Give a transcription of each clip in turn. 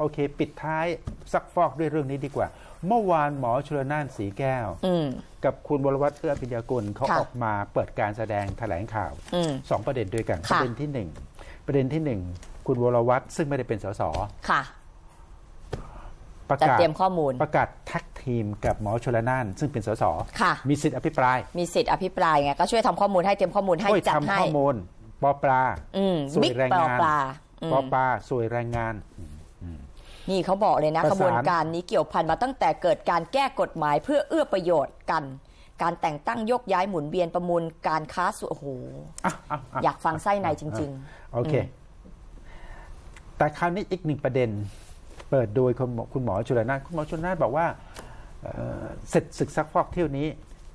โอเค ปิดท้ายซักฟอกด้วยเรื่องนี้ดีกว่า เมื่อวานหมอชลนานสีแก้วอืมกับคุณวรวัตรเอื้อพิญญากุลเขาค่ะออกมาเปิดการแสดงแถลงข่าวอืมสองประเด็นด้วยกันค่ะประเด็นที่หนึ่งประเด็นที่หนึ่งคุณวรวัตรซึ่งไม่ได้เป็นสสค่ะประจะกาศเตรียมข้อมูลประกาศแท็กทีมกับหมอชลนาน ซึ่งเป็นสสค่ะ มีสิทธิอภิปราย มีสิทธิ์อภิปรายไงก็ช่วยทำข้อมูลให้เตรียมข้อมูลให้ช่วยจัดทำให้ข้อมูลปอปลาอืมสวยบิ๊กแรงปลางานปลาอืมปอปลาสวยแรงงาน นี่เขาบอกเลยนะประขสานบวนการนี้เกี่ยวพันมาตั้งแต่เกิดการแก้กฎหมายเพื่อเอื้อประโยชน์กัน การแต่งตั้งโยกย้ายหมุนเวียนประมูลการค้าสุโอ้โหอะอะะอยากฟังไส้ในจริงโอเค แต่คราวนี้อีกหนึ่งประเด็น เปิดโดยคุณหมอคุณหมอชลนานคุณหมอชลนานบอกว่าเอ่อเสร็จศึกซักฟอกเที่ยวนี้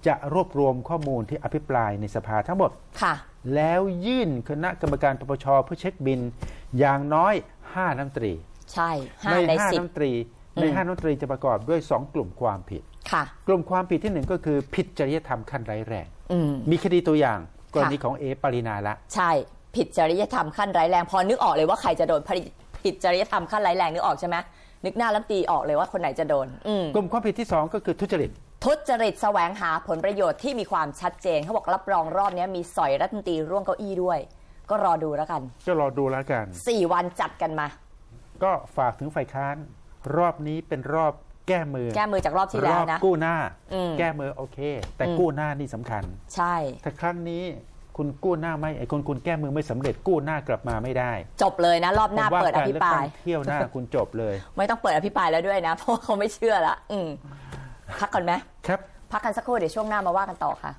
จะรวบรวมข้อมูลที่อภิปรายในสภาทั้งหมดๆค่ะ แล้วยื่นคณะกรรมการปปชเพื่อเช็คบินอย่างน้อย5น้ำตรี ใช่ห้าในในห้าสิบ น้ำตรีในอืม ห้าน้ำตรีจะประกอบด้วย2กลุ่มความผิด ค่ะ กลุ่มความผิดที่หนึ่งก็คือผิดจริยธรรมขั้นร้ายแรง อืม มีคดีตัวอย่างกรณีค่ะ ของเอปรินาละ ใช่ ผิดจริยธรรมขั้นร้ายแรง พอนึกออกเลยว่าใครจะโดนผิดผิดจริยธรรมขั้นร้ายแรงนึกออกใช่ไหมนึกหน้าลำตีออกเลยว่าคนไหนจะโดน อืม กลุ่มความผิดที่2ก็คือทุจริต ทุจริตแสวงหาผลประโยชน์ที่มีความชัดเจนเขาบอกรับรองรอบนี้มีสอยรัฐมนตรีร่วงเก้าอี้ด้วย ก็รอดูแล้วกัน ก็รอดูแล้วกัน 4 วันจัดกันมา ก็ฝากถึงฝ่ายค้าน รอบนี้เป็นรอบแก้มือ แก้มือจากรอบที่แล้วรอบนะ กู้หน้า อืมแก้มือโอเค แต่อืม กู้หน้านี่สำคัญ ใช่แต่ครั้งนี้คุณกู้หน้าไม่ไอ้คนคุณแก้มือไม่สำเร็จกู้หน้ากลับมาไม่ได้จบเลยนะ รอบหน้าผมว่เปิดอการภิเลืปอกราตั้ย งเที่ยวหน้าคุณจบเลย ไม่ต้องเปิดอภิปรายแล้วด้วยนะ เพราะว่าเขาไม่เชื่อละอืมพักก่อนไหมครับ พักกันสักครู่เดี๋ยวช่วงหน้ามาว่ากันต่อค่ะ